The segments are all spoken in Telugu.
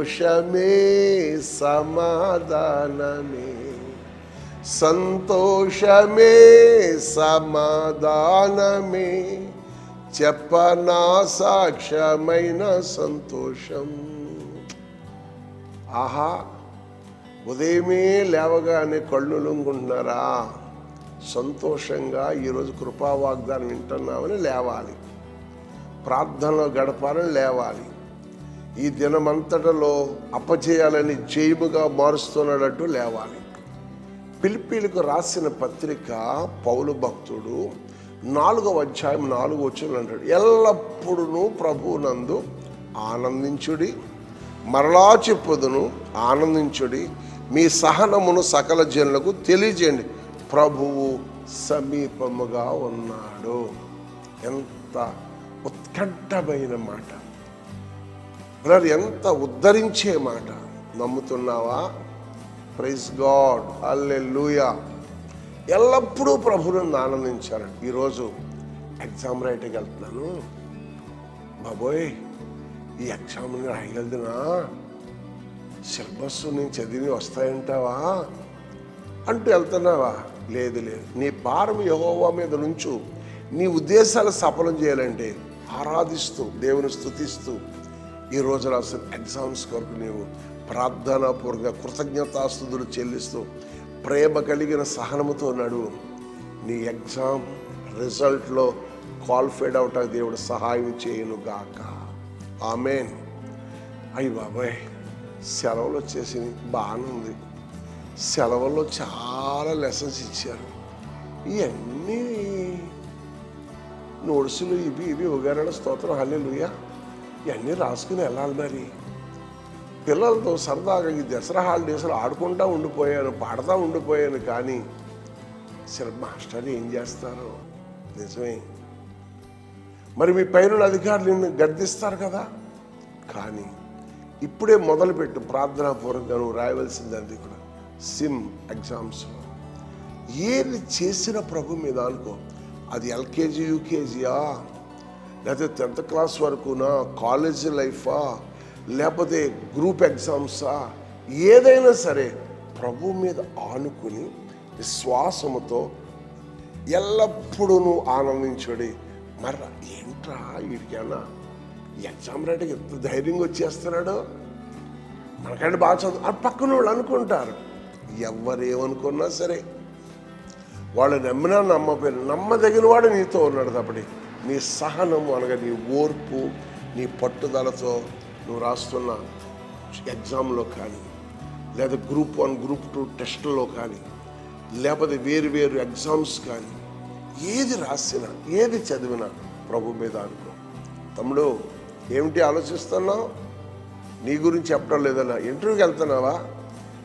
సంతోషమే సమాధానమే. సంతోషమే సమాధానమే. చెప్పనా సాక్ష్యమైన సంతోషం. ఆహా ఉదయమే లేవగానే కళ్ళు లొంగుంటున్నారా సంతోషంగా ఈరోజు కృపా వాగ్దానం వింటున్నామని లేవాలి. ప్రార్థనలో గడపాలని లేవాలి. ఈ దినమంతటలో అపజయాలని జయముగా మారుస్తున్నాడట్టు లేవాలి. పిలిపీలకు రాసిన పత్రిక పౌలు భక్తుడు నాలుగవ అధ్యాయం నాలుగు వచ్చిన అంటాడు ఎల్లప్పుడూ ప్రభువునందు ఆనందించుడి మరలా చెప్పుదును ఆనందించుడి మీ సహనమును సకల జనులకు తెలియజేయండి. ప్రభువు సమీపముగా ఉన్నాడు. ఎంత ఉత్కంఠమైన మాట. బ్రదర్ ఎంత ఉద్ధరించే మాట. నమ్ముతున్నావా? ప్రైజ్ గాడ్ అల్లె ఎల్లప్పుడూ ప్రభువును ఆనందించారు ఈరోజు ఎగ్జామ్ రైట్కి వెళ్తున్నాను. బాబోయ్ ఈ ఎగ్జామ్ రాయగలదునా? సిలబస్ నేను చదివి వస్తాయంటావా? అంటూ వెళ్తున్నావా? లేదు లేదు. నీ భారం యహోవా మీద నుంచు నీ ఉద్దేశాలు సఫలం చేయాలంటే ఆరాధిస్తూ దేవుని స్థుతిస్తూ ఈ రోజు రాసిన ఎగ్జామ్స్ కొరకు నీవు ప్రార్థనాపూర్వక కృతజ్ఞతాస్తుతులు చెల్లిస్తూ ప్రేమ కలిగిన సహనముతో నడువు. నీ ఎగ్జామ్ రిజల్ట్లో క్వాలిఫైడ్ అవటానికి దేవుడు సహాయం చేయను గాక ఆమెన్. అయ్యి బాబాయ్ సెలవులు వచ్చేసి బాగానే ఉంది. సెలవుల్లో చాలా లెసన్స్ ఇచ్చారు. ఇవన్నీ నోట్సులు ఇవి ఇవి ఉగారణ స్తోత్రం. హల్లెలూయా. ఇవన్నీ రాసుకుని వెళ్ళాలి మరి. పిల్లలతో సరదాగా ఈ దసరా హాలిడేస్లో ఆడుకుంటా ఉండిపోయాను పాడుతూ ఉండిపోయాను కానీ సరే మాస్టర్ ఏం చేస్తారు? నిజమే. మరి మీ పైన అధికారులు నిన్ను గద్దిస్తారు కదా? కానీ ఇప్పుడే మొదలుపెట్టు ప్రార్థనాపూర్వకంగా నువ్వు రాయవలసింది అది కూడా సిమ్ ఎగ్జామ్స్లో ఏది చేసిన ప్రభు మీద అనుకో. అది ఎల్కేజీ యూకేజీయా? లేకపోతే టెన్త్ క్లాస్ వరకునా కాలేజ్ లైఫా లేకపోతే గ్రూప్ ఎగ్జామ్సా ఏదైనా సరే ప్రభు మీద ఆనుకుని విశ్వాసముతో ఎల్లప్పుడూ ఆనందించడి మర్ర ఏంట్రా వీడికైనా ఎగ్జామ్ రైట్కి ఎంత ధైర్యంగా వచ్చేస్తున్నాడు? మనకంటే బాగా చదువు ఆ పక్కన వాళ్ళు అనుకుంటారు. ఎవరేమనుకున్నా సరే వాళ్ళు నమ్మినా నమ్మపోయినా నమ్మదగిన వాడు నీతో ఉన్నాడు తప్పటి నీ సహనము అనగా నీ ఓర్పు నీ పట్టుదలతో నువ్వు రాస్తున్న ఎగ్జామ్లో కానీ లేదా గ్రూప్ వన్ గ్రూప్ టూ టెస్ట్లో కానీ లేకపోతే వేరు వేరు ఎగ్జామ్స్ కానీ ఏది రాసినా ఏది చదివినా ప్రభు మీద అనుకో తమ్ముడు ఏమిటి ఆలోచిస్తున్నావు? నీ గురించి చెప్పడం లేదన్నా ఇంటర్వ్యూకి వెళ్తున్నావా?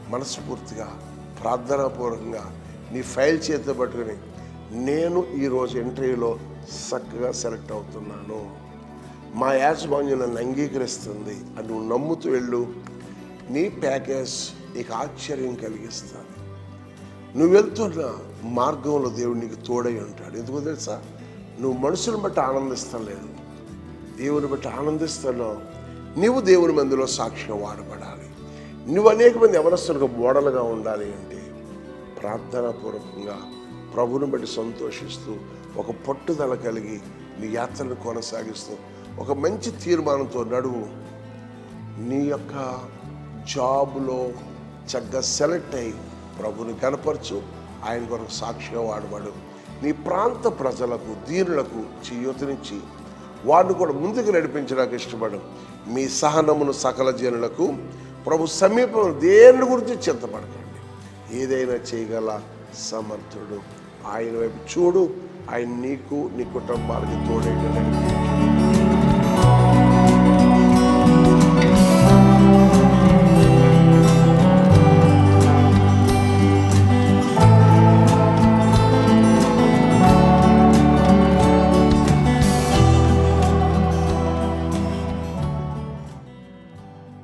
మనస్ఫూర్తిగా ప్రార్థనాపూర్వకంగా నీ ఫైల్ చేతితో పట్టుకుని నేను ఈరోజు ఇంటర్వ్యూలో చక్కగా సెలెక్ట్ అవుతున్నాను. మా యాజమాన్యం నన్ను అంగీకరిస్తుంది అని నువ్వు నమ్ముతూ వెళ్ళు. నీ ప్యాకేజ్ నీకు ఆశ్చర్యం కలిగిస్తుంది నువ్వు వెళ్తున్న మార్గంలో దేవుడు నీకు తోడై ఉంటాడు. ఎందుకు తెలుసా? నువ్వు మనుషులను బట్టి ఆనందిస్తలేదు. దేవుని బట్టి ఆనందిస్తున్నావు. నువ్వు దేవుని మందిలో సాక్షిగా వాడబడాలి. నువ్వు అనేక మంది ఎవరస్తులకు మోడల్గా ఉండాలి అంటే ప్రార్థనాపూర్వకంగా ప్రభుని బట్టి సంతోషిస్తూ ఒక పట్టుదల కలిగి నీ యాత్రను కొనసాగిస్తూ ఒక మంచి తీర్మానంతో నడువు. నీ యొక్క జాబ్లో చక్కగా సెలెక్ట్ అయి ప్రభుని కనపరచు ఆయన కొరకు సాక్షిగా వాడబడు. నీ ప్రాంత ప్రజలకు దీనులకు చేయూతనిచ్చి వారిని కూడా ముందుకు నడిపించడానికి ఇష్టపడు. మీ సహనమును సకల జనులకు ప్రభు సమీపం దేని గురించి చింతపడకండి? ఏదైనా చేయగల సమర్థుడు. ఆయన వైపు చూడు ఆయన నీకు నీ కుటుంబానికి తోడేటండి